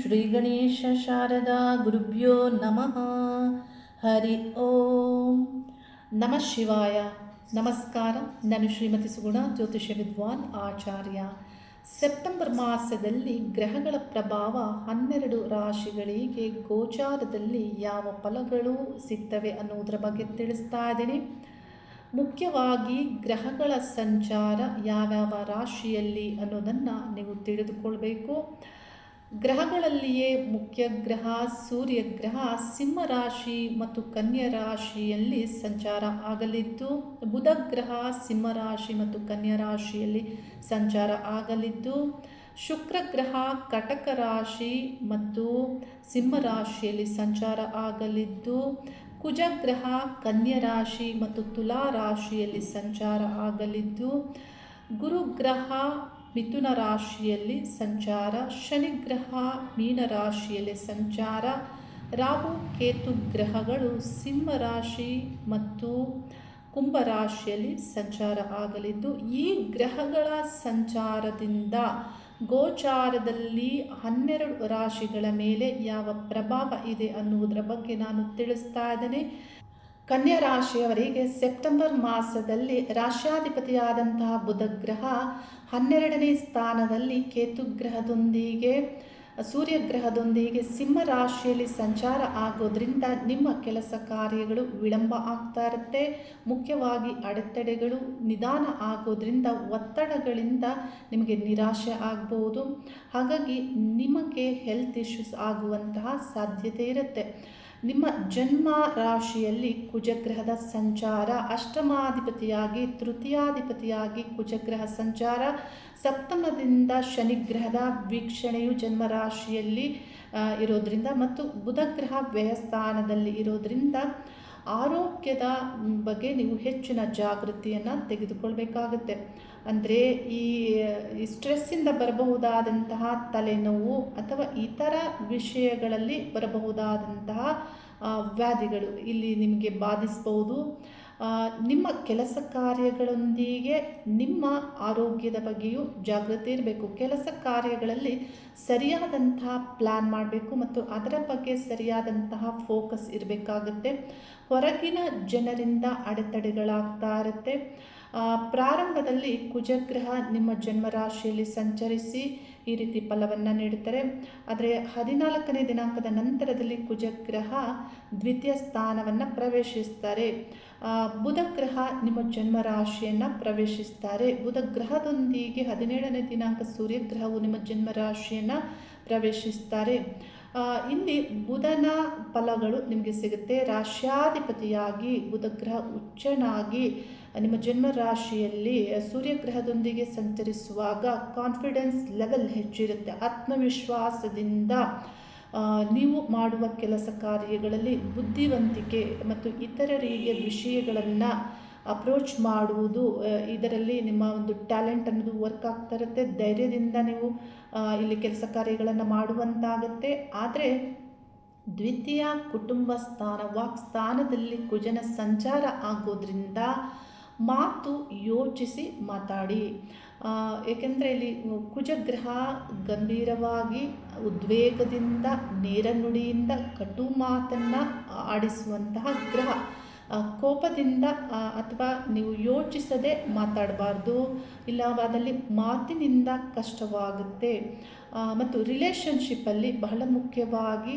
ಶ್ರೀ ಗಣೇಶ ಶಾರದಾ ಗುರುಭ್ಯೋ ನಮಃ ಹರಿ ಓಂ ನಮಃ ಶಿವಾಯ ನಮಸ್ಕಾರ ನಾನು ಶ್ರೀಮತಿ ಸುಗುಣ ಜ್ಯೋತಿಷ್ಯ ವಿದ್ವಾನ್ ಆಚಾರ್ಯ. ಸೆಪ್ಟೆಂಬರ್ ಮಾಸದಲ್ಲಿ ಗ್ರಹಗಳ ಪ್ರಭಾವ ಹನ್ನೆರಡು ರಾಶಿಗಳಿಗೆ ಗೋಚಾರದಲ್ಲಿ ಯಾವ ಫಲಗಳು ಸಿಗ್ತವೆ ಅನ್ನೋದರ ಬಗ್ಗೆ ತಿಳಿಸ್ತಾ ಇದ್ದೀನಿ. ಮುಖ್ಯವಾಗಿ ಗ್ರಹಗಳ ಸಂಚಾರ ಯಾವ್ಯಾವ ರಾಶಿಯಲ್ಲಿ ಅನ್ನೋದನ್ನು ನೀವು ತಿಳಿದುಕೊಳ್ಬೇಕು. ಗ್ರಹಗಳಲ್ಲಿಯೇ ಮುಖ್ಯ ಗ್ರಹ, ಸೂರ್ಯ ಗ್ರಹ, ಸಿಂಹ ರಾಶಿ ಮತ್ತು ಕನ್ಯಾ ರಾಶಿಯಲ್ಲಿ ಸಂಚಾರ ಆಗಲಿದ್ದು, ಬುಧ ಗ್ರಹ, ಸಿಂಹ ರಾಶಿ ಮತ್ತು ಕನ್ಯಾ ರಾಶಿಯಲ್ಲಿ ಸಂಚಾರ ಆಗಲಿದ್ದು, ಶುಕ್ರ ಗ್ರಹ, ಕಟಕ ರಾಶಿ ಮತ್ತು ಸಿಂಹ ರಾಶಿಯಲ್ಲಿ ಸಂಚಾರ ಆಗಲಿದ್ದು ಕುಜಗ್ರಹ ರಾಶಿ ಮತ್ತು ತುಲಾ ರಾಶಿಯಲ್ಲಿ ಸಂಚಾರ ಆಗಲಿದ್ದು, ಗುರುಗ್ರಹ ಮಿಥುನ ರಾಶಿಯಲ್ಲಿ ಸಂಚಾರ, ಶನಿಗ್ರಹ ಮೀನ ರಾಶಿಯಲ್ಲಿ ಸಂಚಾರ, ರಾಹು ಕೇತು ಗ್ರಹಗಳು ಸಿಂಹ ರಾಶಿ ಮತ್ತು ಕುಂಭ ರಾಶಿಯಲ್ಲಿ ಸಂಚಾರ ಆಗಲಿದ್ದು, ಈ ಗ್ರಹಗಳ ಸಂಚಾರದಿಂದ ಗೋಚಾರದಲ್ಲಿ ಹನ್ನೆರಡು ರಾಶಿಗಳ ಮೇಲೆ ಯಾವ ಪ್ರಭಾವ ಇದೆ ಅನ್ನುವುದರ ಬಗ್ಗೆ ನಾನು ತಿಳಿಸ್ತಾ ಇದ್ದೇನೆ. ಕನ್ಯಾ ರಾಶಿಯವರಿಗೆ ಸೆಪ್ಟೆಂಬರ್ ಮಾಸದಲ್ಲಿ ರಾಶ್ಯಾಧಿಪತಿಯಾದಂತಹ ಬುಧ ಗ್ರಹ ಹನ್ನೆರಡನೇ ಸ್ಥಾನದಲ್ಲಿ ಕೇತು ಗ್ರಹದೊಂದಿಗೆ ಸೂರ್ಯಗ್ರಹದೊಂದಿಗೆ ಸಿಂಹ ರಾಶಿಯಲ್ಲಿ ಸಂಚಾರ ಆಗೋದ್ರಿಂದ ನಿಮ್ಮ ಕೆಲಸ ಕಾರ್ಯಗಳು ವಿಳಂಬ ಆಗ್ತಾ ಇರುತ್ತೆ. ಮುಖ್ಯವಾಗಿ ಅಡೆತಡೆಗಳು ನಿಧಾನ ಆಗೋದ್ರಿಂದ ಒತ್ತಡಗಳಿಂದ ನಿಮಗೆ ನಿರಾಶೆ ಆಗ್ಬೋದು. ಹಾಗಾಗಿ ನಿಮಗೆ ಹೆಲ್ತ್ ಇಶ್ಯೂಸ್ ಆಗುವಂತಹ ಸಾಧ್ಯತೆ ಇರುತ್ತೆ. ನಿಮ್ಮ ಜನ್ಮ ರಾಶಿಯಲ್ಲಿ ಕುಜಗ್ರಹದ ಸಂಚಾರ, ಅಷ್ಟಮಾಧಿಪತಿಯಾಗಿ, ತೃತೀಯಾಧಿಪತಿಯಾಗಿ ಕುಜಗ್ರಹ ಸಂಚಾರ, ಸಪ್ತಮದಿಂದ ಶನಿಗ್ರಹದ ವೀಕ್ಷಣೆಯು ಜನ್ಮ ರಾಶಿಯಲ್ಲಿ ಇರೋದ್ರಿಂದ ಮತ್ತು ಬುಧಗ್ರಹ ವ್ಯಯಸ್ಥಾನದಲ್ಲಿ ಇರೋದ್ರಿಂದ ಆರೋಗ್ಯದ ಬಗ್ಗೆ ನೀವು ಹೆಚ್ಚಿನ ಜಾಗೃತಿಯನ್ನು ತೆಗೆದುಕೊಳ್ಬೇಕಾಗುತ್ತೆ. ಅಂದರೆ ಈ ಸ್ಟ್ರೆಸ್ಸಿಂದ ಬರಬಹುದಾದಂತಹ ತಲೆನೋವು ಅಥವಾ ಇತರ ವಿಷಯಗಳಲ್ಲಿ ಬರಬಹುದಾದಂತಹ ವ್ಯಾಧಿಗಳು ಇಲ್ಲಿ ನಿಮಗೆ ಬಾಧಿಸ್ಬೋದು ನಿಮ್ಮ ಕೆಲಸ ಕಾರ್ಯಗಳೊಂದಿಗೆ ನಿಮ್ಮ ಆರೋಗ್ಯದ ಬಗ್ಗೆಯೂ ಜಾಗೃತಿ ಇರಬೇಕು. ಕೆಲಸ ಕಾರ್ಯಗಳಲ್ಲಿ ಸರಿಯಾದಂತಹ ಪ್ಲ್ಯಾನ್ ಮಾಡಬೇಕು ಮತ್ತು ಅದರ ಬಗ್ಗೆ ಸರಿಯಾದಂತಹ ಫೋಕಸ್ ಇರಬೇಕಾಗುತ್ತೆ. ಹೊರಗಿನ ಜನರಿಂದ ಅಡೆತಡೆಗಳಾಗ್ತಾ ಇರುತ್ತೆ. ಪ್ರಾರಂಭದಲ್ಲಿ ಕುಜಗ್ರಹ ನಿಮ್ಮ ಜನ್ಮರಾಶಿಯಲ್ಲಿ ಸಂಚರಿಸಿ ಈ ರೀತಿ ಫಲವನ್ನು ನೀಡುತ್ತಾರೆ. ಆದರೆ ಹದಿನಾಲ್ಕನೇ ದಿನಾಂಕದ ನಂತರದಲ್ಲಿ ಕುಜಗ್ರಹ ದ್ವಿತೀಯ ಸ್ಥಾನವನ್ನು ಪ್ರವೇಶಿಸ್ತಾರೆ. ಬುಧ ಗ್ರಹ ನಿಮ್ಮ ಜನ್ಮರಾಶಿಯನ್ನು ಪ್ರವೇಶಿಸ್ತಾರೆ. ಬುಧ ಗ್ರಹದೊಂದಿಗೆ ಹದಿನೇಳನೇ ದಿನಾಂಕ ಸೂರ್ಯಗ್ರಹವು ನಿಮ್ಮ ಜನ್ಮರಾಶಿಯನ್ನು ಪ್ರವೇಶಿಸ್ತಾರೆ. ಇಲ್ಲಿ ಬುಧನ ಫಲಗಳು ನಿಮಗೆ ಸಿಗುತ್ತೆ. ರಾಶ್ಯಾಧಿಪತಿಯಾಗಿ ಬುಧಗ್ರಹ ಉಚ್ಚನಾಗಿ ನಿಮ್ಮ ಜನ್ಮ ರಾಶಿಯಲ್ಲಿ ಸೂರ್ಯಗ್ರಹದೊಂದಿಗೆ ಸಂಚರಿಸುವಾಗ ಕಾನ್ಫಿಡೆನ್ಸ್ ಲೆವೆಲ್ ಹೆಚ್ಚಿರುತ್ತೆ. ಆತ್ಮವಿಶ್ವಾಸದಿಂದ ನೀವು ಮಾಡುವ ಕೆಲಸ ಕಾರ್ಯಗಳಲ್ಲಿ ಬುದ್ಧಿವಂತಿಕೆ ಮತ್ತು ಇತರರಿಗೆ ವಿಷಯಗಳನ್ನು ಅಪ್ರೋಚ್ ಮಾಡುವುದು ಇದರಲ್ಲಿ ನಿಮ್ಮ ಒಂದು ಟ್ಯಾಲೆಂಟ್ ಅನ್ನೋದು ವರ್ಕ್ ಆಗ್ತಾ ಇರುತ್ತೆ. ಧೈರ್ಯದಿಂದ ನೀವು ಇಲ್ಲಿ ಕೆಲಸ ಕಾರ್ಯಗಳನ್ನು ಮಾಡುವಂತಾಗುತ್ತೆ. ಆದರೆ ದ್ವಿತೀಯ ಕುಟುಂಬ ಸ್ಥಾನ ವಾಕ್ ಸ್ಥಾನದಲ್ಲಿ ಕುಜನ ಸಂಚಾರ ಆಗೋದ್ರಿಂದ ಮಾತು ಯೋಚಿಸಿ ಮಾತಾಡಿ. ಏಕೆಂದರೆ ಇಲ್ಲಿ ಕುಜಗ್ರಹ ಗಂಭೀರವಾಗಿ ಉದ್ವೇಗದಿಂದ ನೇರ ನುಡಿಯಿಂದ ಕಟು ಮಾತನ್ನು ಆಡಿಸುವಂತಹ ಗ್ರಹ. ಕೋಪದಿಂದ ಅಥವಾ ನೀವು ಯೋಚಿಸದೆ ಮಾತಾಡಬಾರ್ದು. ಇಲ್ಲವಾದಲ್ಲಿ ಮಾತಿನಿಂದ ಕಷ್ಟವಾಗುತ್ತೆ. ಮತ್ತು ರಿಲೇಷನ್ಶಿಪ್ಪಲ್ಲಿ ಬಹಳ ಮುಖ್ಯವಾಗಿ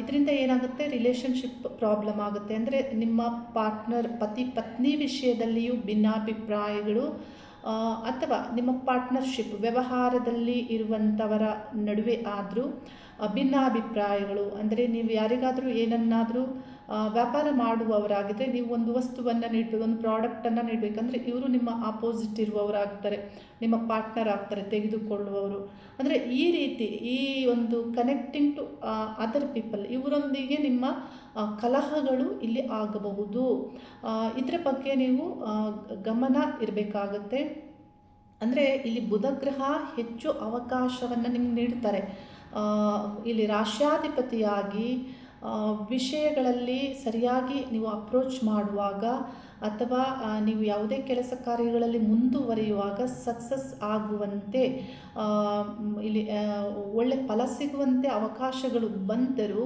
ಇದರಿಂದ ಏನಾಗುತ್ತೆ? ರಿಲೇಷನ್ಶಿಪ್ ಪ್ರಾಬ್ಲಮ್ ಆಗುತ್ತೆ. ಅಂದರೆ ನಿಮ್ಮ ಪಾರ್ಟ್ನರ್ ಪತಿ, ಪತ್ನಿ ವಿಷಯದಲ್ಲಿಯೂ ಭಿನ್ನಾಭಿಪ್ರಾಯಗಳು ಅಥವಾ ನಿಮ್ಮ ಪಾರ್ಟ್ನರ್ಶಿಪ್ ವ್ಯವಹಾರದಲ್ಲಿ ಇರುವಂಥವರ ನಡುವೆ ಆದರೂ ಭಿನ್ನಾಭಿಪ್ರಾಯಗಳು, ಅಂದರೆ ನೀವು ಯಾರಿಗಾದರೂ ಏನನ್ನಾದರೂ ವ್ಯಾಪಾರ ಮಾಡುವವರಾಗಿದ್ದರೆ ನೀವು ಒಂದು ವಸ್ತುವನ್ನು ನೀಡಬೇಕು, ಒಂದು ಪ್ರಾಡಕ್ಟನ್ನು ನೀಡಬೇಕಂದ್ರೆ ಇವರು ನಿಮ್ಮ ಆಪೋಸಿಟ್ ಇರುವವರಾಗ್ತಾರೆ, ನಿಮ್ಮ ಪಾರ್ಟ್ನರ್ ಆಗ್ತಾರೆ, ತೆಗೆದುಕೊಳ್ಳುವವರು. ಅಂದರೆ ಈ ರೀತಿ ಈ ಒಂದು ಕನೆಕ್ಟಿಂಗ್ ಟು ಅದರ್ ಪೀಪಲ್ ಇವರೊಂದಿಗೆ ನಿಮ್ಮ ಕಲಹಗಳು ಇಲ್ಲಿ ಆಗಬಹುದು. ಇದರ ಬಗ್ಗೆ ನೀವು ಗಮನ ಇರಬೇಕಾಗತ್ತೆ. ಅಂದರೆ ಇಲ್ಲಿ ಬುಧಗ್ರಹ ಹೆಚ್ಚು ಅವಕಾಶವನ್ನು ನಿಮ್ಗೆ ನೀಡ್ತಾರೆ. ಇಲ್ಲಿ ರಾಷ್ಟ್ರಾಧಿಪತಿಯಾಗಿ ವಿಷಯಗಳಲ್ಲಿ ಸರಿಯಾಗಿ ನೀವು ಅಪ್ರೋಚ್ ಮಾಡುವಾಗ ಅಥವಾ ನೀವು ಯಾವುದೇ ಕೆಲಸ ಕಾರ್ಯಗಳಲ್ಲಿ ಮುಂದುವರಿಯುವಾಗ ಸಕ್ಸಸ್ ಆಗುವಂತೆ ಇಲ್ಲಿ ಒಳ್ಳೆ ಫಲ ಸಿಗುವಂತೆ ಅವಕಾಶಗಳು ಬಂದರೂ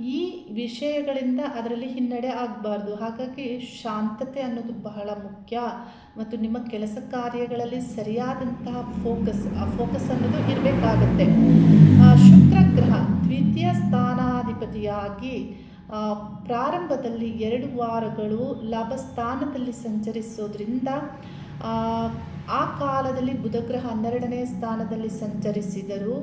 ಈ ವಿಷಯಗಳಿಂದ ಅದರಲ್ಲಿ ಹಿನ್ನಡೆ ಆಗಬಾರ್ದು. ಹಾಗಾಗಿ ಶಾಂತತೆ ಅನ್ನೋದು ಬಹಳ ಮುಖ್ಯ. ಮತ್ತು ನಿಮ್ಮ ಕೆಲಸ ಕಾರ್ಯಗಳಲ್ಲಿ ಸರಿಯಾದಂತಹ ಫೋಕಸ್ ಆ ಫೋಕಸ್ ಅನ್ನೋದು ಇರಬೇಕಾಗತ್ತೆ. ಶುಕ್ರ ಗ್ರಹ ದ್ವಿತೀಯ ಸ್ಥಾನಾಧಿಪತಿಯಾಗಿ ಪ್ರಾರಂಭದಲ್ಲಿ ಎರಡು ವಾರಗಳು ಲಾಭ ಸ್ಥಾನದಲ್ಲಿ ಸಂಚರಿಸೋದ್ರಿಂದ ಆ, ಕಾಲದಲ್ಲಿ ಬುಧಗ್ರಹ ಹನ್ನೆರಡನೇ ಸ್ಥಾನದಲ್ಲಿ ಸಂಚರಿಸಿದರು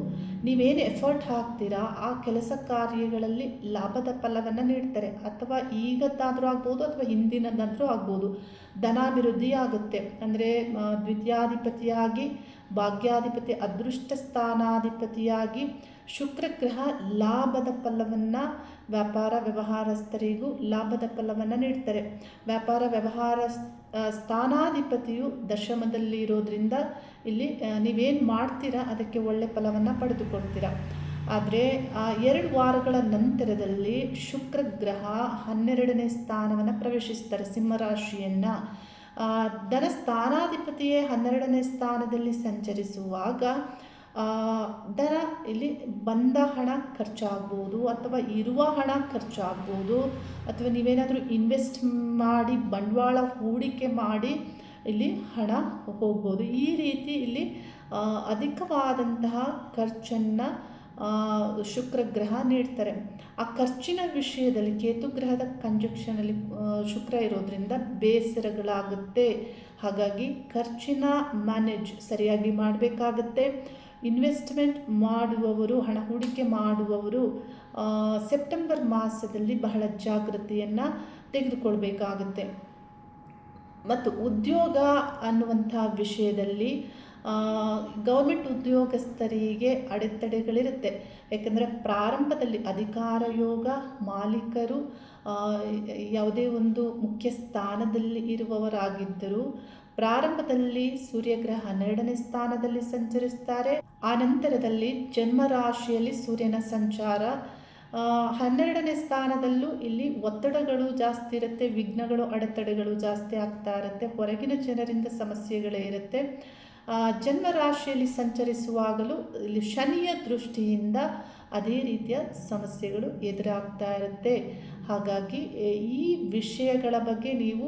ನೀವೇನು ಎಫರ್ಟ್ ಹಾಕ್ತೀರಾ? ಆ ಕೆಲಸ ಕಾರ್ಯಗಳಲ್ಲಿ ಲಾಭದ ಫಲವನ್ನು ನೀಡ್ತಾರೆ. ಅಥವಾ ಈಗದ್ದಾದರೂ ಆಗ್ಬೋದು ಅಥವಾ ಹಿಂದಿನದಾದರೂ ಆಗ್ಬೋದು. ಧನಾಭಿವೃದ್ಧಿ ಆಗುತ್ತೆ. ಅಂದರೆ ದ್ವಿತೀಯಾಧಿಪತಿಯಾಗಿ ಭಾಗ್ಯಾಧಿಪತಿ ಅದೃಷ್ಟ ಸ್ಥಾನಾಧಿಪತಿಯಾಗಿ ಶುಕ್ರ ಗ್ರಹ ಲಾಭದ ಫಲವನ್ನು ವ್ಯಾಪಾರ ವ್ಯವಹಾರಸ್ಥರಿಗೂ ಲಾಭದ ಫಲವನ್ನು ನೀಡ್ತಾರೆ. ವ್ಯಾಪಾರ ವ್ಯವಹಾರ ಸ್ಥಾನಾಧಿಪತಿಯು ದಶಮದಲ್ಲಿ ಇರೋದ್ರಿಂದ ಇಲ್ಲಿ ನೀವೇನು ಮಾಡ್ತೀರಾ ಅದಕ್ಕೆ ಒಳ್ಳೆ ಫಲವನ್ನು ಪಡೆದುಕೊಳ್ತೀರಾ. ಆದರೆ ಎರಡು ವಾರಗಳ ನಂತರದಲ್ಲಿ ಶುಕ್ರ ಗ್ರಹ ಹನ್ನೆರಡನೇ ಸ್ಥಾನವನ್ನು ಪ್ರವೇಶಿಸ್ತಾರೆ ಸಿಂಹರಾಶಿಯನ್ನು. ಧನ ಸ್ಥಾನಾಧಿಪತಿಯೇ ಹನ್ನೆರಡನೇ ಸ್ಥಾನದಲ್ಲಿ ಸಂಚರಿಸುವಾಗ ಧನ ಇಲ್ಲಿ ಬಂದ ಹಣ ಖರ್ಚಾಗ್ಬೋದು ಅಥವಾ ಇರುವ ಹಣ ಖರ್ಚಾಗ್ಬೋದು ಅಥವಾ ನೀವೇನಾದರೂ ಇನ್ವೆಸ್ಟ್ ಮಾಡಿ ಬಂಡವಾಳ ಹೂಡಿಕೆ ಮಾಡಿ ಇಲ್ಲಿ ಹಣ ಹೋಗ್ಬೋದು. ಈ ರೀತಿ ಇಲ್ಲಿ ಅಧಿಕವಾದಂತಹ ಖರ್ಚನ್ನು ಶುಕ್ರ ಗ್ರಹ ನೀಡ್ತಾರೆ. ಆ ಖರ್ಚಿನ ವಿಷಯದಲ್ಲಿ ಕೇತು ಗ್ರಹದ ಕಂಜಕ್ಷನಲ್ಲಿ ಶುಕ್ರ ಇರೋದ್ರಿಂದ ಬೇಸರಗಳಾಗುತ್ತೆ. ಹಾಗಾಗಿ ಖರ್ಚಿನ ಮ್ಯಾನೇಜ್ ಸರಿಯಾಗಿ ಮಾಡಬೇಕಾಗತ್ತೆ. ಇನ್ವೆಸ್ಟ್ಮೆಂಟ್ ಮಾಡುವವರು, ಹಣ ಹೂಡಿಕೆ ಮಾಡುವವರು ಸೆಪ್ಟೆಂಬರ್ ಮಾಸದಲ್ಲಿ ಬಹಳ ಜಾಗೃತಿಯನ್ನು ತೆಗೆದುಕೊಳ್ಬೇಕಾಗುತ್ತೆ. ಮತ್ತು ಉದ್ಯೋಗ ಅನ್ನುವಂಥ ವಿಷಯದಲ್ಲಿ ಗೌರ್ಮೆಂಟ್ ಉದ್ಯೋಗಸ್ಥರಿಗೆ ಅಡೆತಡೆಗಳಿರುತ್ತೆ. ಯಾಕಂದರೆ ಪ್ರಾರಂಭದಲ್ಲಿ ಅಧಿಕಾರ ಯೋಗ, ಮಾಲೀಕರು ಯಾವುದೇ ಒಂದು ಮುಖ್ಯ ಸ್ಥಾನದಲ್ಲಿ ಇರುವವರಾಗಿದ್ದರೂ ಪ್ರಾರಂಭದಲ್ಲಿ ಸೂರ್ಯಗ್ರಹ ಹನ್ನೆರಡನೇ ಸ್ಥಾನದಲ್ಲಿ ಸಂಚರಿಸ್ತಾರೆ ಆ ನಂತರದಲ್ಲಿ ಜನ್ಮ ರಾಶಿಯಲ್ಲಿ ಸೂರ್ಯನ ಸಂಚಾರ. ಹನ್ನೆರಡನೇ ಸ್ಥಾನದಲ್ಲೂ ಇಲ್ಲಿ ಒತ್ತಡಗಳು ಜಾಸ್ತಿ ಇರುತ್ತೆ, ವಿಘ್ನಗಳು, ಅಡೆತಡೆಗಳು ಜಾಸ್ತಿ ಆಗ್ತಾ ಇರುತ್ತೆ, ಹೊರಗಿನ ಜನರಿಂದ ಸಮಸ್ಯೆಗಳೇ ಇರುತ್ತೆ. ಜನ್ಮ ರಾಶಿಯಲ್ಲಿ ಸಂಚರಿಸುವಾಗಲೂ ಇಲ್ಲಿ ಶನಿಯ ದೃಷ್ಟಿಯಿಂದ ಅದೇ ರೀತಿಯ ಸಮಸ್ಯೆಗಳು ಎದುರಾಗ್ತಾ ಇರುತ್ತೆ. ಹಾಗಾಗಿ, ಈ ವಿಷಯಗಳ ಬಗ್ಗೆ ನೀವು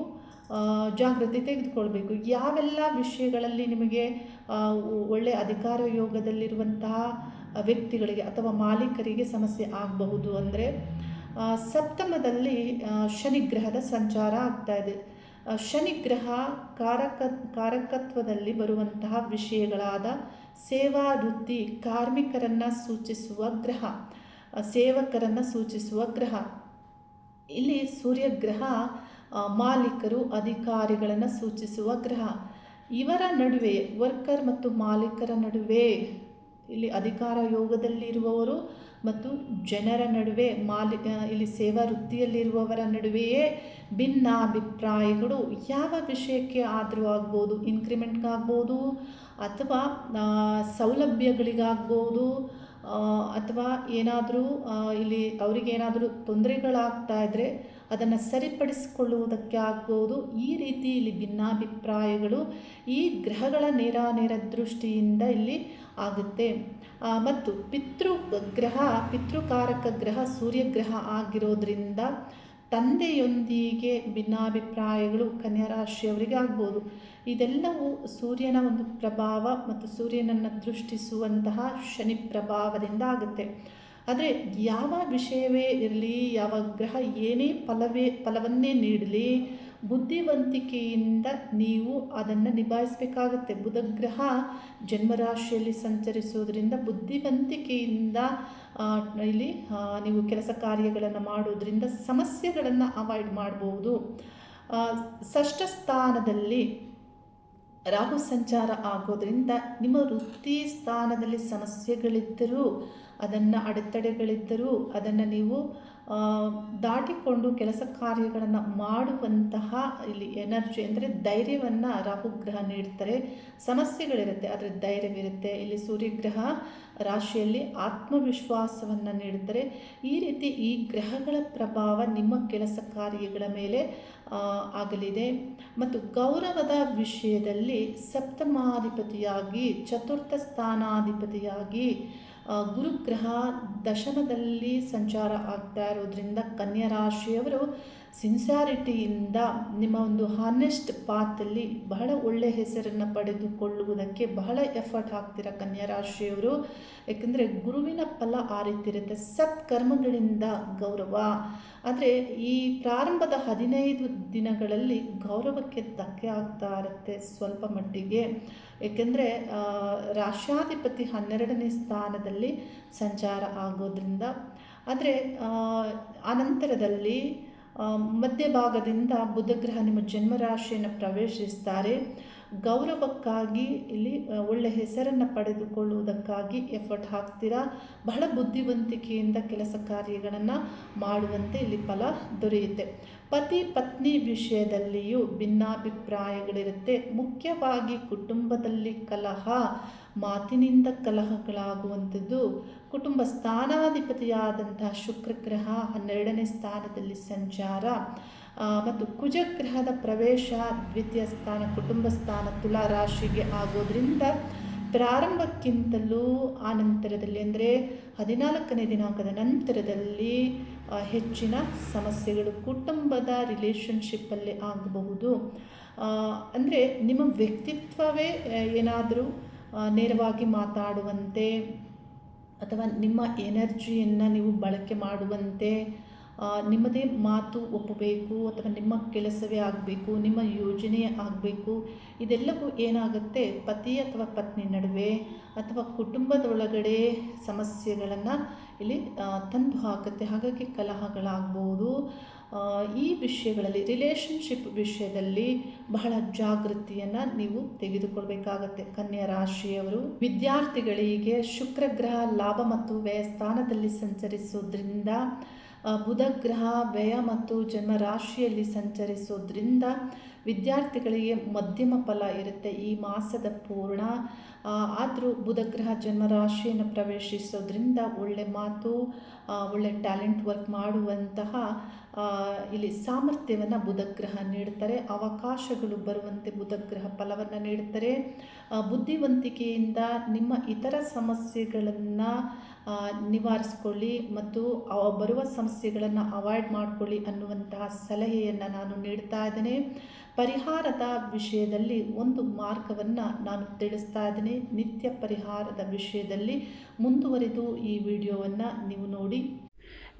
ಜಾಗೃತಿ ತೆಗೆದುಕೊಳ್ಬೇಕು. ಯಾವೆಲ್ಲ ವಿಷಯಗಳಲ್ಲಿ ನಿಮಗೆ ಒಳ್ಳೆಯ ಅಧಿಕಾರ ಯೋಗದಲ್ಲಿರುವಂತಹ ವ್ಯಕ್ತಿಗಳಿಗೆ ಅಥವಾ ಮಾಲೀಕರಿಗೆ ಸಮಸ್ಯೆ ಆಗಬಹುದು ಅಂದರೆ ಸಪ್ತಮದಲ್ಲಿ ಶನಿಗ್ರಹದ ಸಂಚಾರ ಆಗ್ತಾ ಇದೆ. ಶನಿಗ್ರಹ ಕಾರಕ, ಕಾರಕತ್ವದಲ್ಲಿ ಬರುವಂತಹ ವಿಷಯಗಳಾದ ಸೇವಾ ವೃತ್ತಿ ಕಾರ್ಮಿಕರನ್ನು ಸೂಚಿಸುವ ಗ್ರಹ ಸೇವಕರನ್ನು ಸೂಚಿಸುವ ಗ್ರಹ. ಇಲ್ಲಿ ಸೂರ್ಯಗ್ರಹ ಮಾಲೀಕರು ಅಧಿಕಾರಿಗಳನ್ನು ಸೂಚಿಸುವ ಗ್ರಹ. ಇವರ ನಡುವೆ ವರ್ಕರ್ ಮತ್ತು ಮಾಲೀಕರ ನಡುವೆ ಇಲ್ಲಿ ಅಧಿಕಾರ ಯೋಗದಲ್ಲಿರುವವರು ಮತ್ತು ಜನರ ನಡುವೆ ಮಾಲಿ ಇಲ್ಲಿ ಸೇವಾ ವೃತ್ತಿಯಲ್ಲಿರುವವರ ನಡುವೆಯೇ ಭಿನ್ನಾಭಿಪ್ರಾಯಗಳು ಯಾವ ವಿಷಯಕ್ಕೆ ಆದರೂ ಆಗ್ಬೋದು, ಇನ್ಕ್ರಿಮೆಂಟ್ಗಾಗ್ಬೋದು ಅಥವಾ ಸೌಲಭ್ಯಗಳಿಗಾಗ್ಬೋದು ಅಥವಾ ಏನಾದರೂ ಇಲ್ಲಿ ಅವರಿಗೇನಾದರೂ ತೊಂದರೆಗಳಾಗ್ತಾ ಇದ್ದರೆ ಅದನ್ನು ಸರಿಪಡಿಸಿಕೊಳ್ಳುವುದಕ್ಕೆ ಆಗ್ಬೋದು ಈ ರೀತಿ ಇಲ್ಲಿ ಭಿನ್ನಾಭಿಪ್ರಾಯಗಳು ಈ ಗ್ರಹಗಳ ನೇರ ನೇರ ದೃಷ್ಟಿಯಿಂದ ಇಲ್ಲಿ ಆಗುತ್ತೆ. ಮತ್ತು ಪಿತೃ ಗ್ರಹ, ಪಿತೃಕಾರಕ ಗ್ರಹ, ಸೂರ್ಯಗ್ರಹ ಆಗಿರೋದ್ರಿಂದ ತಂದೆಯೊಂದಿಗೆ ಭಿನ್ನಾಭಿಪ್ರಾಯಗಳು ಕನ್ಯಾ ರಾಶಿಯವರಿಗೆ ಆಗ್ಬೋದು ಇದೆಲ್ಲವೂ ಸೂರ್ಯನ ಒಂದು ಪ್ರಭಾವ ಮತ್ತು ಸೂರ್ಯನನ್ನು ದೃಷ್ಟಿಸುವಂತಹ ಶನಿ ಪ್ರಭಾವದಿಂದ ಆಗುತ್ತೆ. ಆದರೆ ಯಾವ ವಿಷಯವೇ ಇರಲಿ, ಯಾವ ಗ್ರಹ ಏನೇ ಫಲವೇ, ಫಲವನ್ನೇ ನೀಡಲಿ, ಬುದ್ಧಿವಂತಿಕೆಯಿಂದ ನೀವು ಅದನ್ನು ನಿಭಾಯಿಸಬೇಕಾಗತ್ತೆ. ಬುಧಗ್ರಹ ಜನ್ಮರಾಶಿಯಲ್ಲಿ ಸಂಚರಿಸುವುದರಿಂದ ಬುದ್ಧಿವಂತಿಕೆಯಿಂದ ಇಲ್ಲಿ ನೀವು ಕೆಲಸ ಕಾರ್ಯಗಳನ್ನು ಮಾಡುವುದರಿಂದ ಸಮಸ್ಯೆಗಳನ್ನು ಅವಾಯ್ಡ್ ಮಾಡ್ಬೋದು. ಷಷ್ಠ ಸ್ಥಾನದಲ್ಲಿ ರಾಹು ಸಂಚಾರ ಆಗೋದರಿಂದ ನಿಮ್ಮ ವೃತ್ತಿ ಸ್ಥಾನದಲ್ಲಿ ಸಮಸ್ಯೆಗಳಿದ್ದರೂ ಅದನ್ನು ಅಡೆತಡೆಗಳಿದ್ದರೂ ಅದನ್ನು ನೀವು ದಾಟಿಕೊಂಡು ಕೆಲಸ ಕಾರ್ಯಗಳನ್ನು ಮಾಡುವಂತಹ ಇಲ್ಲಿ ಎನರ್ಜಿ ಅಂದರೆ ಧೈರ್ಯವನ್ನು ರಾಹುಗ್ರಹ ನೀಡ್ತಾರೆ. ಸಮಸ್ಯೆಗಳಿರುತ್ತೆ, ಆದರೆ ಧೈರ್ಯವಿರುತ್ತೆ. ಇಲ್ಲಿ ಸೂರ್ಯಗ್ರಹ ರಾಶಿಯಲ್ಲಿ ಆತ್ಮವಿಶ್ವಾಸವನ್ನು ನೀಡುತ್ತಾರೆ. ಈ ರೀತಿ ಈ ಗ್ರಹಗಳ ಪ್ರಭಾವ ನಿಮ್ಮ ಕೆಲಸ ಕಾರ್ಯಗಳ ಮೇಲೆ ಆಗಲಿದೆ. ಮತ್ತು ಗೌರವದ ವಿಷಯದಲ್ಲಿ ಸಪ್ತಮಾಧಿಪತಿಯಾಗಿ, ಚತುರ್ಥ ಸ್ಥಾನಾಧಿಪತಿಯಾಗಿ ಗುರುಗ್ರಹ ದಶಮದಲ್ಲಿ ಸಂಚಾರ ಆಗ್ತಾ ಇರೋದ್ರಿಂದ ಕನ್ಯಾ ರಾಶಿಯವರು ಸಿನ್ಸಾರಿಟಿಯಿಂದ ನಿಮ್ಮ ಒಂದು ಹಾನೆಸ್ಟ್ ಪಾತಲ್ಲಿ ಬಹಳ ಒಳ್ಳೆ ಹೆಸರನ್ನು ಪಡೆದುಕೊಳ್ಳುವುದಕ್ಕೆ ಬಹಳ ಎಫರ್ಟ್ ಹಾಕ್ತೀರ ಕನ್ಯಾ ರಾಶಿಯವರು ಯಾಕೆಂದರೆ ಗುರುವಿನ ಫಲ ಆ ರೀತಿ ಇರುತ್ತೆ. ಸತ್ಕರ್ಮಗಳಿಂದ ಗೌರವ. ಆದರೆ ಈ ಪ್ರಾರಂಭದ ಹದಿನೈದು ದಿನಗಳಲ್ಲಿ ಗೌರವಕ್ಕೆ ಧಕ್ಕೆ ಆಗ್ತಾ ಇರುತ್ತೆ ಸ್ವಲ್ಪ ಮಟ್ಟಿಗೆ. ಏಕೆಂದರೆ ರಾಷ್ಟ್ರಾಧಿಪತಿ ಹನ್ನೆರಡನೇ ಸ್ಥಾನದಲ್ಲಿ ಸಂಚಾರ ಆಗೋದ್ರಿಂದ. ಆದರೆ ಆನಂತರದಲ್ಲಿ ಮಧ್ಯಭಾಗದಿಂದ ಬುಧಗ್ರಹ ನಿಮ್ಮ ಜನ್ಮರಾಶಿಯನ್ನು ಪ್ರವೇಶಿಸ್ತಾರೆ. ಗೌರವಕ್ಕಾಗಿ ಇಲ್ಲಿ ಒಳ್ಳೆಯ ಒಳ್ಳೆ ಹೆಸರನ್ನು ಪಡೆದುಕೊಳ್ಳುವುದಕ್ಕಾಗಿ ಎಫರ್ಟ್ ಹಾಕ್ತೀರಾ? ಬಹಳ ಬುದ್ಧಿವಂತಿಕೆಯಿಂದ ಕೆಲಸ ಕಾರ್ಯಗಳನ್ನು ಮಾಡುವಂತೆ ಇಲ್ಲಿ ಫಲ ದೊರೆಯುತ್ತೆ. ಪತಿ ಪತ್ನಿ ವಿಷಯದಲ್ಲಿಯೂ ಭಿನ್ನಾಭಿಪ್ರಾಯಗಳಿರುತ್ತೆ. ಮುಖ್ಯವಾಗಿ ಕುಟುಂಬದಲ್ಲಿ ಕಲಹ ಮಾತಿನಿಂದ ಕಲಹಗಳಾಗುವಂಥದ್ದು. ಕುಟುಂಬ ಸ್ಥಾನಾಧಿಪತಿಯಾದಂತಹ ಶುಕ್ರಗ್ರಹ ಹನ್ನೆರಡನೇ ಸ್ಥಾನದಲ್ಲಿ ಸಂಚಾರ. ಮತ್ತು ಕುಜಗ್ರಹದ ಪ್ರವೇಶ ದ್ವಿತೀಯ ಸ್ಥಾನ, ಕುಟುಂಬ ಸ್ಥಾನ ತುಲಾ ರಾಶಿಗೆ ಆಗೋದ್ರಿಂದ ಪ್ರಾರಂಭಕ್ಕಿಂತಲೂ ಆ ನಂತರದಲ್ಲಿ ಅಂದರೆ ಹದಿನಾಲ್ಕನೇ ದಿನಾಂಕದ ನಂತರದಲ್ಲಿ ಹೆಚ್ಚಿನ ಸಮಸ್ಯೆಗಳು ಕುಟುಂಬದ ರಿಲೇಷನ್ಶಿಪ್ಪಲ್ಲಿ ಆಗಬಹುದು. ಅಂದರೆ ನಿಮ್ಮ ವ್ಯಕ್ತಿತ್ವವೇ ಏನಾದರೂ ನೇರವಾಗಿ ಮಾತಾಡುವಂತೆ ಅಥವಾ ನಿಮ್ಮ ಎನರ್ಜಿಯನ್ನು ನೀವು ಬಳಕೆ ಮಾಡುವಂತೆ ನಿಮ್ಮದೇ ಮಾತು ಒಪ್ಪಬೇಕು ಅಥವಾ ನಿಮ್ಮ ಕೆಲಸವೇ ಆಗಬೇಕು, ನಿಮ್ಮ ಯೋಜನೆ ಆಗಬೇಕು ಇದೆಲ್ಲವೂ ಏನಾಗುತ್ತೆ? ಪತಿ ಅಥವಾ ಪತ್ನಿ ನಡುವೆ ಅಥವಾ ಕುಟುಂಬದೊಳಗಡೆ ಸಮಸ್ಯೆಗಳನ್ನು ಇಲ್ಲಿ ತಂದು ಹಾಕುತ್ತೆ. ಹಾಗಾಗಿ ಕಲಹಗಳಾಗ್ಬೋದು ಈ ವಿಷಯಗಳಲ್ಲಿ ರಿಲೇಷನ್ಶಿಪ್ ವಿಷಯದಲ್ಲಿ ಬಹಳ ಜಾಗೃತಿಯನ್ನು ನೀವು ತೆಗೆದುಕೊಳ್ಬೇಕಾಗತ್ತೆ. ಕನ್ಯಾ ರಾಶಿಯವರು ವಿದ್ಯಾರ್ಥಿಗಳಿಗೆ ಶುಕ್ರಗ್ರಹ ಲಾಭ ಮತ್ತು ವ್ಯಯ ಸ್ಥಾನದಲ್ಲಿ ಸಂಚರಿಸೋದ್ರಿಂದ ಬುಧ ಗ್ರಹ ವ್ಯಯ ಮತ್ತು ಜನ್ಮ ರಾಶಿಯಲ್ಲಿ ಸಂಚರಿಸೋದ್ರಿಂದ ವಿದ್ಯಾರ್ಥಿಗಳಿಗೆ ಮಧ್ಯಮ ಫಲ ಇರುತ್ತೆ. ಈ ಮಾಸದ ಪೂರ್ಣ ಆದರೂ ಬುಧಗ್ರಹ ಜನ್ಮ ರಾಶಿಯನ್ನು ಪ್ರವೇಶಿಸೋದ್ರಿಂದ ಒಳ್ಳೆ ಮಾತು ಒಳ್ಳೆ ಟ್ಯಾಲೆಂಟ್ ವರ್ಕ್ ಮಾಡುವಂತಹ ಇಲ್ಲಿ ಸಾಮರ್ಥ್ಯವನ್ನು ಬುಧಗ್ರಹ ನೀಡ್ತಾರೆ, ಅವಕಾಶಗಳು ಬರುವಂತೆ ಬುಧಗ್ರಹ ಫಲವನ್ನು ನೀಡ್ತಾರೆ. ಬುದ್ಧಿವಂತಿಕೆಯಿಂದ ನಿಮ್ಮ ಇತರ ಸಮಸ್ಯೆಗಳನ್ನು ನಿವಾರಿಸ್ಕೊಳ್ಳಿ ಮತ್ತು ಬರುವ ಸಮಸ್ಯೆಗಳನ್ನು ಅವಾಯ್ಡ್ ಮಾಡಿಕೊಳ್ಳಿ ಅನ್ನುವಂತಹ ಸಲಹೆಯನ್ನು ನಾನು ನೀಡ್ತಾ ಇದ್ದೇನೆ. ಪರಿಹಾರದ ವಿಷಯದಲ್ಲಿ ಒಂದು ಮಾರ್ಗವನ್ನು ನಾನು ತಿಳಿಸ್ತಾ ಇದ್ದೇನೆ. ನಿತ್ಯ ಪರಿಹಾರದ ವಿಷಯದಲ್ಲಿ ಮುಂದುವರಿದು ಈ ವಿಡಿಯೋವನ್ನು ನೀವು ನೋಡಿ.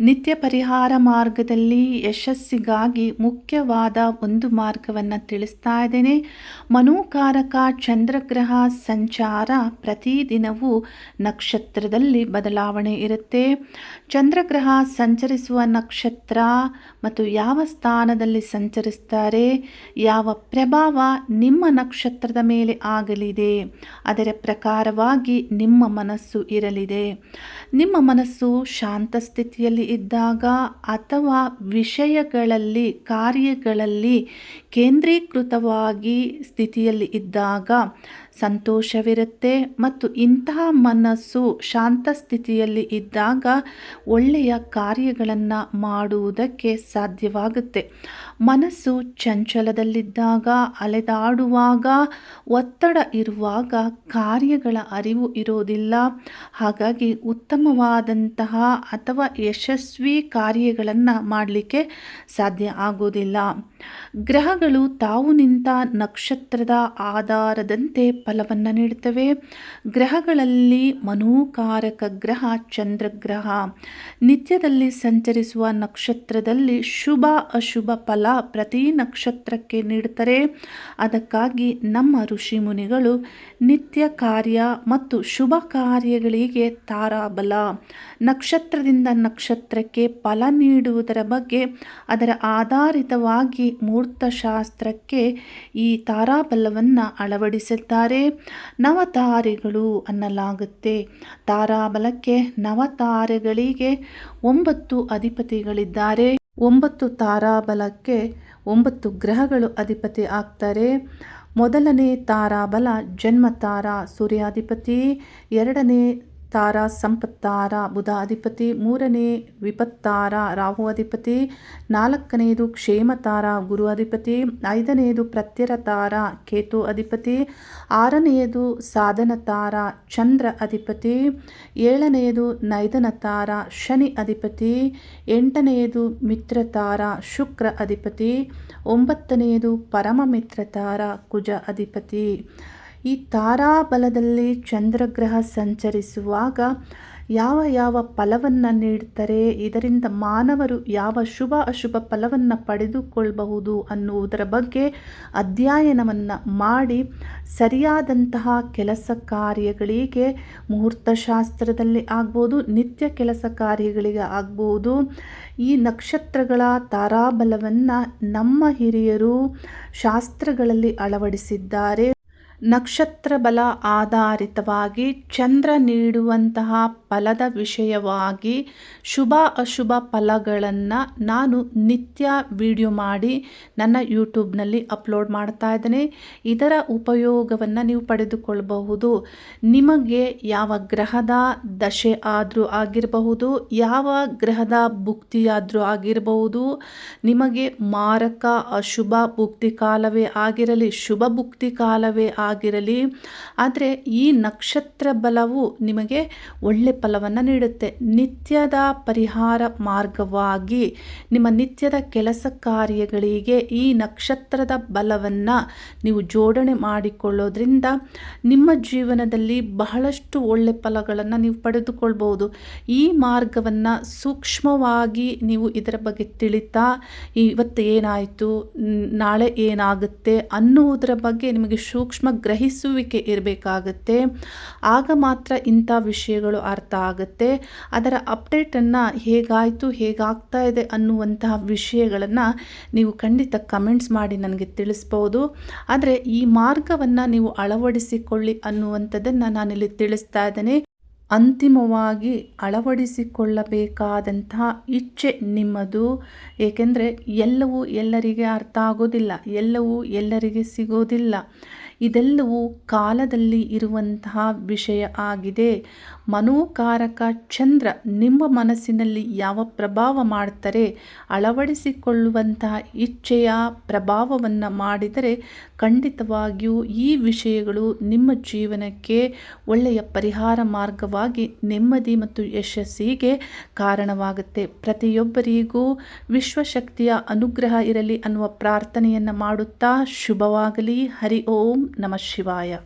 ನಿತ್ಯ ಪರಿಹಾರ ಮಾರ್ಗದಲ್ಲಿ ಯಶಸ್ಸಿಗಾಗಿ ಮುಖ್ಯವಾದ ಒಂದು ಮಾರ್ಗವನ್ನು ತಿಳಿಸ್ತಾ ಇದ್ದೇನೆ. ಮನೋಕಾರಕ ಚಂದ್ರಗ್ರಹ ಸಂಚಾರ ಪ್ರತಿದಿನವೂ ನಕ್ಷತ್ರದಲ್ಲಿ ಬದಲಾವಣೆ ಇರುತ್ತೆ. ಚಂದ್ರಗ್ರಹ ಸಂಚರಿಸುವ ನಕ್ಷತ್ರ ಮತ್ತು ಯಾವ ಸ್ಥಾನದಲ್ಲಿ ಸಂಚರಿಸ್ತಾರೆ, ಯಾವ ಪ್ರಭಾವ ನಿಮ್ಮ ನಕ್ಷತ್ರದ ಮೇಲೆ ಆಗಲಿದೆ, ಅದರ ಪ್ರಕಾರವಾಗಿ ನಿಮ್ಮ ಮನಸ್ಸು ಇರಲಿದೆ. ನಿಮ್ಮ ಮನಸ್ಸು ಶಾಂತ ಸ್ಥಿತಿಯಲ್ಲಿ ಇದ್ದಾಗ ಅಥವಾ ವಿಷಯಗಳಲ್ಲಿ ಕಾರ್ಯಗಳಲ್ಲಿ ಕೇಂದ್ರೀಕೃತವಾಗಿ ಸ್ಥಿತಿಯಲ್ಲಿ ಇದ್ದಾಗ ಸಂತೋಷವಿರುತ್ತೆ ಮತ್ತು ಇಂತಹ ಮನಸ್ಸು ಶಾಂತ ಸ್ಥಿತಿಯಲ್ಲಿ ಇದ್ದಾಗ ಒಳ್ಳೆಯ ಕಾರ್ಯಗಳನ್ನು ಮಾಡುವುದಕ್ಕೆ ಸಾಧ್ಯವಾಗುತ್ತೆ. ಮನಸ್ಸು ಚಂಚಲದಲ್ಲಿದ್ದಾಗ, ಅಲೆದಾಡುವಾಗ, ಒತ್ತಡ ಇರುವಾಗ ಕಾರ್ಯಗಳ ಅರಿವು ಇರೋದಿಲ್ಲ. ಹಾಗಾಗಿ ಉತ್ತಮವಾದಂತಹ ಅಥವಾ ಯಶಸ್ವಿ ಕಾರ್ಯಗಳನ್ನು ಮಾಡಲಿಕ್ಕೆ ಸಾಧ್ಯ ಆಗೋದಿಲ್ಲ. ಗ್ರಹಗಳು ತಾವು ನಿಂತ ನಕ್ಷತ್ರದ ಆಧಾರದಂತೆ ಫಲವನ್ನು ನೀಡುತ್ತವೆ. ಗ್ರಹಗಳಲ್ಲಿ ಮನೋಕಾರಕ ಗ್ರಹ, ಚಂದ್ರಗ್ರಹ. ನಿತ್ಯದಲ್ಲಿ ಸಂಚರಿಸುವ ನಕ್ಷತ್ರದಲ್ಲಿ ಶುಭ, ಅಶುಭ ಫಲ ಪ್ರತಿ ನಕ್ಷತ್ರಕ್ಕೆ ನೀಡುತ್ತಾರೆ ಅದಕ್ಕಾಗಿ ನಮ್ಮ ಋಷಿ ಮುನಿಗಳು ನಿತ್ಯ ಕಾರ್ಯ ಮತ್ತು ಶುಭ ಕಾರ್ಯಗಳಿಗೆ ತಾರಾಬಲ. ನಕ್ಷತ್ರದಿಂದ ನಕ್ಷತ್ರಕ್ಕೆ ಫಲ ನೀಡುವುದರ ಬಗ್ಗೆ ಅದರ ಆಧಾರಿತವಾಗಿ ಮೂರ್ತಶಾಸ್ತ್ರಕ್ಕೆ ಶಾಸ್ತ್ರಕ್ಕೆ ಈ ತಾರಾಬಲವನ್ನು ಅಳವಡಿಸಿದ್ದಾರೆ. ನವತಾರೆಗಳು ಅನ್ನಲಾಗುತ್ತೆ. ತಾರಾಬಲಕ್ಕೆ ನವತಾರೆಗಳಿಗೆ ಒಂಬತ್ತು ಅಧಿಪತಿಗಳಿದ್ದಾರೆ. ಒಂಬತ್ತು ತಾರಾಬಲಕ್ಕೆ ಒಂಬತ್ತು ಗ್ರಹಗಳು ಅಧಿಪತಿ ಆಗ್ತಾರೆ. ಮೊದಲನೇ ತಾರಾಬಲ ಜನ್ಮ ತಾರ ಸೂರ್ಯಾಧಿಪತಿ, ಎರಡನೇ ತಾರ ಸಂಪತ್ತಾರ ಬುಧ ಅಧಿಪತಿ ಮೂರನೇ ವಿಪತ್ತಾರ ರಾಹು ಅಧಿಪತಿ ನಾಲ್ಕನೆಯದು ಕ್ಷೇಮತಾರ ಗುರು ಅಧಿಪತಿ ಐದನೆಯದು ಪ್ರತ್ಯರ ತಾರ ಕೇತು ಅಧಿಪತಿ ಆರನೆಯದು ಸಾಧನ ತಾರ ಚಂದ್ರ ಅಧಿಪತಿ ಏಳನೆಯದು ನೈದನತಾರ, ಶನಿ ಅಧಿಪತಿ ಎಂಟನೆಯದು ಮಿತ್ರ ತಾರ ಶುಕ್ರ ಅಧಿಪತಿ ಒಂಬತ್ತನೆಯದು ಪರಮ ಮಿತ್ರ ತಾರ ಕುಜ ಅಧಿಪತಿ. ಈ ತಾರಾಬಲದಲ್ಲಿ ಚಂದ್ರಗ್ರಹ ಸಂಚರಿಸುವಾಗ ಯಾವ ಯಾವ ಫಲವನ್ನು ನೀಡ್ತಾರೆ, ಇದರಿಂದ ಮಾನವರು ಯಾವ ಶುಭ ಅಶುಭ ಫಲವನ್ನು ಪಡೆದುಕೊಳ್ಳಬಹುದು ಅನ್ನುವುದರ ಬಗ್ಗೆ ಅಧ್ಯಯನವನ್ನು ಮಾಡಿ ಸರಿಯಾದಂತಹ ಕೆಲಸ ಕಾರ್ಯಗಳಿಗೆ, ಮುಹೂರ್ತಶಾಸ್ತ್ರದಲ್ಲಿ ಆಗ್ಬೋದು, ನಿತ್ಯ ಕೆಲಸ ಕಾರ್ಯಗಳಿಗೆ ಆಗ್ಬೋದು, ಈ ನಕ್ಷತ್ರಗಳ ತಾರಾಬಲವನ್ನು ನಮ್ಮ ಹಿರಿಯರು ಶಾಸ್ತ್ರಗಳಲ್ಲಿ ಅಳವಡಿಸಿದ್ದಾರೆ. ನಕ್ಷತ್ರ ಬಲ ಆಧಾರಿತವಾಗಿ ಚಂದ್ರ ನೀಡುವಂತಹ ಫಲದ ವಿಷಯವಾಗಿ ಶುಭ ಅಶುಭ ಫಲಗಳನ್ನು ನಾನು ನಿತ್ಯ ವಿಡಿಯೋ ಮಾಡಿ ನನ್ನ ಯೂಟ್ಯೂಬ್ನಲ್ಲಿ ಅಪ್ಲೋಡ್ ಮಾಡ್ತಾ ಇದ್ದೇನೆ. ಇದರ ಉಪಯೋಗವನ್ನು ನೀವು ಪಡೆದುಕೊಳ್ಳಬಹುದು ನಿಮಗೆ ಯಾವ ಗ್ರಹದ ದಶೆ ಆದರೂ ಆಗಿರಬಹುದು, ಯಾವ ಗ್ರಹದ ಭುಕ್ತಿಯಾದರೂ ಆಗಿರಬಹುದು, ನಿಮಗೆ ಮಾರಕ ಅಶುಭ ಭುಕ್ತಿ ಕಾಲವೇ ಆಗಿರಲಿ, ಶುಭ ಭುಕ್ತಿ ಕಾಲವೇ ಆಗಿರಲಿ. ಆದರೆ ಈ ನಕ್ಷತ್ರ ಬಲವು ನಿಮಗೆ ಒಳ್ಳೆ ಫಲವನ್ನು ನೀಡುತ್ತೆ. ನಿತ್ಯದ ಪರಿಹಾರ ಮಾರ್ಗವಾಗಿ ನಿಮ್ಮ ನಿತ್ಯದ ಕೆಲಸ ಕಾರ್ಯಗಳಿಗೆ ಈ ನಕ್ಷತ್ರದ ಬಲವನ್ನು ನೀವು ಜೋಡಣೆ ಮಾಡಿಕೊಳ್ಳೋದ್ರಿಂದ ನಿಮ್ಮ ಜೀವನದಲ್ಲಿ ಬಹಳಷ್ಟು ಒಳ್ಳೆ ಫಲಗಳನ್ನು ನೀವು ಪಡೆದುಕೊಳ್ಬೋದು ಈ ಮಾರ್ಗವನ್ನು ಸೂಕ್ಷ್ಮವಾಗಿ ನೀವು ಇದರ ಬಗ್ಗೆ ತಿಳಿತಾ, ಇವತ್ತು ಏನಾಯಿತು? ನಾಳೆ ಏನಾಗುತ್ತೆ? ಅನ್ನುವುದರ ಬಗ್ಗೆ ನಿಮಗೆ ಸೂಕ್ಷ್ಮ ಗ್ರಹಿಸುವಿಕೆ ಇರಬೇಕಾಗತ್ತೆ. ಆಗ ಮಾತ್ರ ಇಂಥ ವಿಷಯಗಳು ಅರ್ಥ ಆಗುತ್ತೆ. ಅದರ ಅಪ್ಡೇಟನ್ನು ಹೇಗಾಯಿತು, ಹೇಗಾಗ್ತಾ ಇದೆ ಅನ್ನುವಂತಹ ವಿಷಯಗಳನ್ನು ನೀವು ಖಂಡಿತ ಕಮೆಂಟ್ಸ್ ಮಾಡಿ ನನಗೆ ತಿಳಿಸ್ಬೋದು. ಆದರೆ ಈ ಮಾರ್ಗವನ್ನು ನೀವು ಅಳವಡಿಸಿಕೊಳ್ಳಿ ಅನ್ನುವಂಥದ್ದನ್ನು ನಾನಿಲ್ಲಿ ತಿಳಿಸ್ತಾ ಇದ್ದೇನೆ. ಅಂತಿಮವಾಗಿ ಅಳವಡಿಸಿಕೊಳ್ಳಬೇಕಾದಂತಹ ಇಚ್ಛೆ ನಿಮ್ಮದು. ಏಕೆಂದರೆ ಎಲ್ಲವೂ ಎಲ್ಲರಿಗೆ ಅರ್ಥ ಆಗೋದಿಲ್ಲ, ಎಲ್ಲವೂ ಎಲ್ಲರಿಗೆ ಸಿಗೋದಿಲ್ಲ. ಇದೆಲ್ಲವೂ ಕಾಲದಲ್ಲಿ ಇರುವಂತಹ ವಿಷಯ ಆಗಿದೆ. ಮನೋಕಾರಕ ಚಂದ್ರ ನಿಮ್ಮ ಮನಸ್ಸಿನಲ್ಲಿ ಯಾವ ಪ್ರಭಾವ ಮಾಡ್ತಾರೆ, ಅಳವಡಿಸಿಕೊಳ್ಳುವಂತಹ ಇಚ್ಛೆಯ ಪ್ರಭಾವವನ್ನು ಮಾಡಿದರೆ ಖಂಡಿತವಾಗಿಯೂ ಈ ವಿಷಯಗಳು ನಿಮ್ಮ ಜೀವನಕ್ಕೆ ಒಳ್ಳೆಯ ಪರಿಹಾರ ಮಾರ್ಗವಾಗಿ ನೆಮ್ಮದಿ ಮತ್ತು ಯಶಸ್ಸಿಗೆ ಕಾರಣವಾಗುತ್ತೆ. ಪ್ರತಿಯೊಬ್ಬರಿಗೂ ವಿಶ್ವಶಕ್ತಿಯ ಅನುಗ್ರಹ ಇರಲಿ ಅನ್ನುವ ಪ್ರಾರ್ಥನೆಯನ್ನು ಮಾಡುತ್ತಾ ಶುಭವಾಗಲಿ. ಹರಿ ಓಂ. ನಮ ಶಿವಾಯ